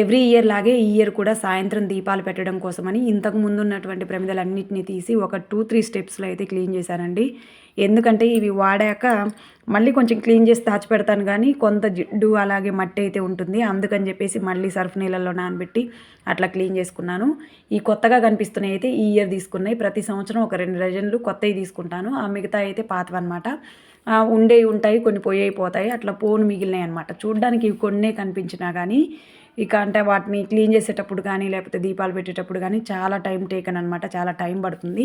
Every year లాగే ఈ year కూడా సాయంత్రం దీపాలు పెట్టడం కోసమని ఇంతకు ముందు ఉన్నటువంటి ప్రమిదలన్నింటినీ తీసి ఒక టూ త్రీ స్టెప్స్లో అయితే క్లీన్ చేశానండి. ఎందుకంటే ఇవి వాడాక మళ్ళీ కొంచెం క్లీన్ చేసి దాచిపెడతాను కానీ కొంత జిడ్డు అలాగే మట్టి అయితే ఉంటుంది. అందుకని చెప్పేసి మళ్ళీ సర్ఫ్ నీళ్ళల్లో నానబెట్టి అట్లా క్లీన్ చేసుకున్నాను. ఈ కొత్తగా కనిపిస్తున్నాయి అయితే ఈ ఇయర్ తీసుకున్నాయి. ప్రతి సంవత్సరం ఒక రెండు డజన్లు కొత్తవి తీసుకుంటాను. ఆ మిగతా అయితే పాతవన్నమాట ఉండేవి ఉంటాయి కొన్ని పోయి అయిపోతాయి అట్లా పోను మిగిలినాయి అనమాట చూడ్డానికి ఇవి కొన్నే కనిపించినా కానీ ఇక అంటే వాటిని క్లీన్ చేసేటప్పుడు కానీ లేకపోతే దీపాలు పెట్టేటప్పుడు కానీ చాలా టైం టేకన్ అనమాట చాలా టైం పడుతుంది.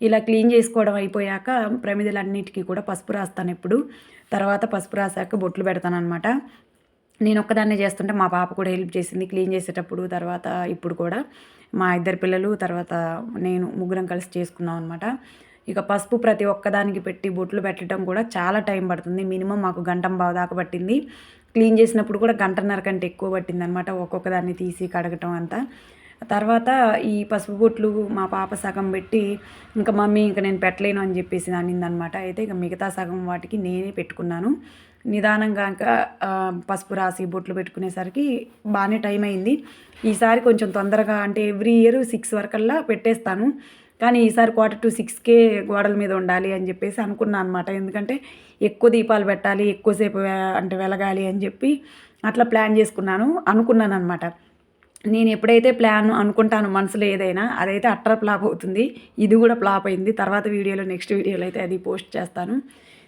ఇలా క్లీన్ చేసుకోవడం అయిపోయాక ప్రమిదలన్నిటికీ కూడా పసుపు రాస్తాను ఎప్పుడు. తర్వాత పసుపు రాసాక బొట్లు పెడతాను అనమాట నేను ఒక్కదాన్నే చేస్తుంటే మా పాప కూడా హెల్ప్ చేసింది క్లీన్ చేసేటప్పుడు తర్వాత ఇప్పుడు కూడా మా ఇద్దరు పిల్లలు తర్వాత నేను ముగ్గురం కలిసి చేసుకున్నాం అనమాట ఇక పసుపు ప్రతి ఒక్కదానికి పెట్టి బొట్లు పెట్టడం కూడా చాలా టైం పడుతుంది. మినిమం మాకు గంటం బావ దాకా పట్టింది. క్లీన్ చేసినప్పుడు కూడా గంటన్నర కంటే ఎక్కువ పట్టింది అనమాట ఒక్కొక్క దాన్ని తీసి కడగటం అంతా. తర్వాత ఈ పసుపు బొట్లు మా పాప సగం పెట్టి ఇంకా మమ్మీ ఇంకా నేను పెట్టలేను అని చెప్పేసి అనిందనమాట అయితే ఇక మిగతా సగం వాటికి నేనే పెట్టుకున్నాను. నిదానంగా ఇంకా పసుపు రాసి బొట్లు పెట్టుకునేసరికి బాగానే టైం అయింది. ఈసారి కొంచెం తొందరగా అంటే ఎవ్రీ ఇయర్ సిక్స్ వరకల్లా పెట్టేస్తాను. కానీ ఈసారి క్వార్టర్ టు సిక్స్కే గోడల మీద ఉండాలి అని చెప్పేసి అనుకున్నాను అనమాట ఎందుకంటే ఎక్కువ దీపాలు పెట్టాలి ఎక్కువసేపు అంటే వెలగాలి అని చెప్పి అట్లా ప్లాన్ చేసుకున్నాను అనుకున్నాను అనమాట నేను ఎప్పుడైతే ప్లాన్ అనుకుంటాను మనసులో ఏదైనా అదైతే అట్టర్ ఫ్లాప్ అవుతుంది. ఇది కూడా ఫ్లాప్ అయింది. తర్వాత వీడియోలో నెక్స్ట్ వీడియోలో అయితే అది పోస్ట్ చేస్తాను.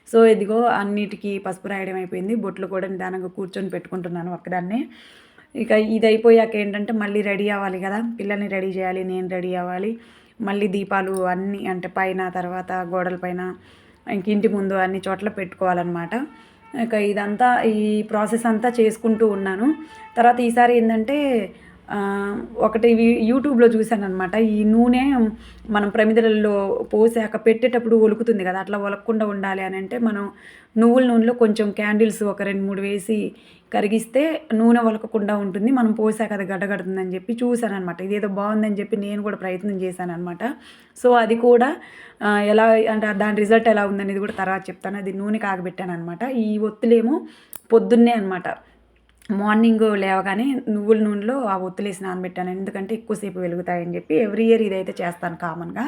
సో ఇదిగో అన్నిటికీ పసుపు రాయడం అయిపోయింది. బొట్లు కూడా నిదానంగా కూర్చొని పెట్టుకుంటున్నాను ఒక్కదాన్నే. ఇక ఇది అయిపోయాక ఏంటంటే మళ్ళీ రెడీ అవ్వాలి కదా. పిల్లల్ని రెడీ చేయాలి నేను రెడీ అవ్వాలి. మళ్ళీ దీపాలు అన్నీ అంటే పైన తర్వాత గోడల పైన ఇంక ఇంటి ముందు అన్ని చోట్ల పెట్టుకోవాలన్నమాట. ఇక ఇదంతా ఈ ప్రాసెస్ అంతా చేసుకుంటూ ఉన్నాను. తర్వాత ఈసారి ఏంటంటే ఒకటి యూట్యూబ్లో చూశాను అనమాట ఈ నూనె మనం ప్రమిదలలో పోసాక పెట్టేటప్పుడు ఒలుకుతుంది కదా అట్లా ఒలకకుండా ఉండాలి అని అంటే మనం నువ్వుల నూనెలో కొంచెం క్యాండిల్స్ ఒక రెండు మూడు వేసి కరిగిస్తే నూనె ఒలకకుండా ఉంటుంది. మనం పోసాక అది గడ్డగడుతుందని చెప్పి చూశాను అనమాట ఇదేదో బాగుందని చెప్పి నేను కూడా ప్రయత్నం చేశాను అనమాట సో అది కూడా ఎలా అంటే దాని రిజల్ట్ ఎలా ఉందనేది కూడా తర్వాత చెప్తాను. అది నూనె కాగబెట్టాను అనమాట ఈ ఒత్తులేమో పొద్దున్నే అనమాట మార్నింగ్ లేవగానే నువ్వుల నూనెలో ఆ ఒత్తులేసి నానబెట్టాను. ఎందుకంటే ఎక్కువసేపు వెలుగుతాయని చెప్పి ఎవ్రీ ఇయర్ ఇదైతే చేస్తాను కామన్గా.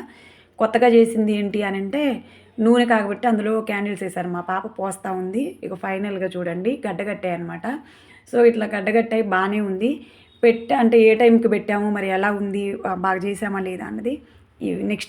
కొత్తగా చేసింది ఏంటి అని అంటే నూనె కాగబెట్టి అందులో క్యాండిల్స్ వేసారు మా పాప పోస్తూ ఉంది. ఇక ఫైనల్గా చూడండి. గడ్డగట్టాయి అనమాట సో ఇట్లా గడ్డగట్టాయి బాగానే ఉంది. పెట్ట అంటే ఏ టైంకి పెట్టాము? మరి ఎలా ఉంది? బాగా చేసామా లేదా అన్నది నెక్స్ట్